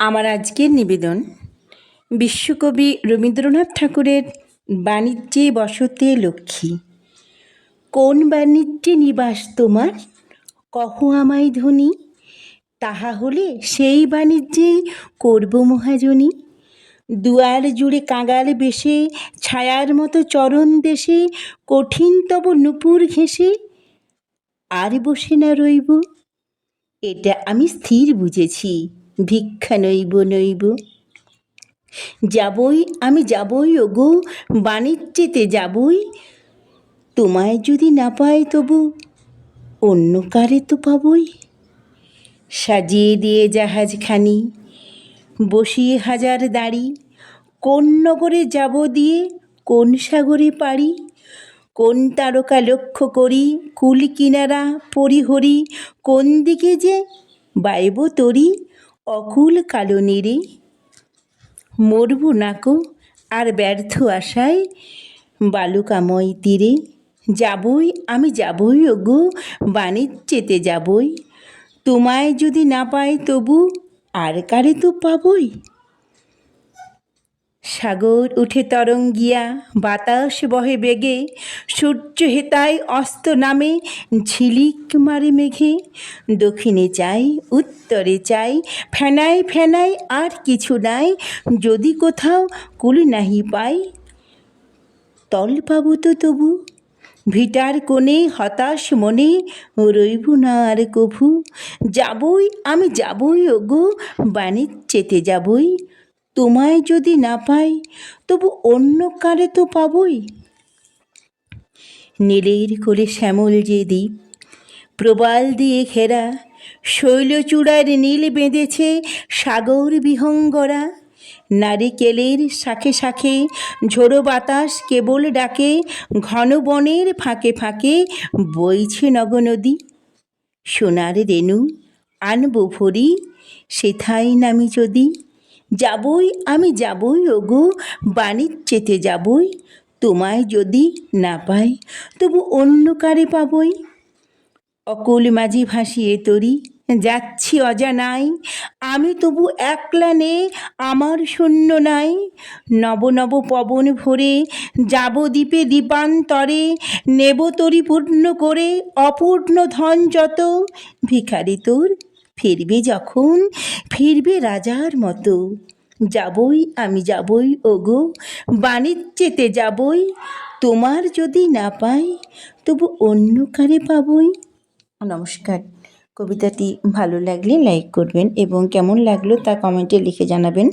আমার আজকের নিবেদন বিশ্বকবি রবীন্দ্রনাথ ঠাকুরের বাণিজ্যে বসতে লক্ষ্মী। কোন বাণিজ্যে নিবাস তোমার? কহ আমায় ধনী তাহা হলে সেই বাণিজ্যেই করব মহাজনী। দুয়ার জুড়ে কাঙাল বেশে, ছায়ার মতো চরণ দেশে, কঠিন তব নুপুর ঘেঁষে, আর বসে না রইব। এটা আমি স্থির বুঝেছি। ভিক্ষা নইব নইব। যাবই, আমি যাবই ওগো, বাণিজ্যেতে যাবই। তোমায় যদি না পাই তবু অন্য কারে তো পাবই। সাজিয়ে দিয়ে জাহাজখানি, বসিয়ে হাজার দাড়ি। কোন নগরে যাব দিয়ে কোন সাগরে পারি কোন তারকা লক্ষ্য করি, কুল কিনারা, পরিহরি, কোন দিকে যে বাইব তরি? অকুল কালো নিরি মরব নাকো আর ব্যর্থ আশায় বালুকাময় তীরে। যাবই, আমি যাবই ওগো চেতে যাবই। তোমায় যদি না পাই তবু আর কারে তো পাবই? সাগর উঠে তরঙ্গিয়া, বাতাস বহে বেগে সূর্য হেতায় অস্ত নামে, ঝিলিক মারে মেঘে, দক্ষিণে চাই, উত্তরে চাই, ফেনায় ফেনায় আর কিছু নাই, যদি কোথাও কুল নাহি পাই। তল পাবো তো তবু, ভিটার কোণে হতাশ মনে, রইব না আর কভু, যাবই আমি যাবই ওগো বাণিজ্যেতে যাবই। তোমায় যদি না পাই, তবু অন্য কারে তো পাবই? নীলের কোলে শ্যামল যে দ্বীপ, প্রবাল দিয়ে ঘেরা, শৈলচূড়ার নীল বেঁধেছে সাগর বিহঙ্গরা। নারিকেলের শাখে শাখে ঝোড়ো বাতাস কেবল ডাকে, ঘন বনের ফাঁকে ফাঁকে বইছে নগনদী। সোনার রেণু, আনব ভরি, সেথায় নামি যদি। যাবই, আমি যাবই ওগো বাণিজ্যেতে যাবই, তোমায় যদি না পাই, তবু অন্য কারে পাবই? অকুল মাঝি ভাসিয়ে তরি, যাচ্ছি অজানাই, আমি তবু একলা নে, আমার শূন্য নাই। নব নব পবন ভরে, যাব দ্বীপে দ্বীপান্তরে, নেব তরি পূর্ণ করে, অপূর্ণ ধন যত, ভিখারি তোর ফিরবে যখন? ফিরবে রাজার মতো। যাবই, আমি যাবই, ওগো। বাণিজ্যেতে যাবই, তোমার যদি না পাই, তবু অন্য কারে পাবই। নমস্কার। কবিতাটি ভালো লাগলে লাইক করবেন এবং কেমন লাগল তা কমেন্টে লিখে জানাবেন।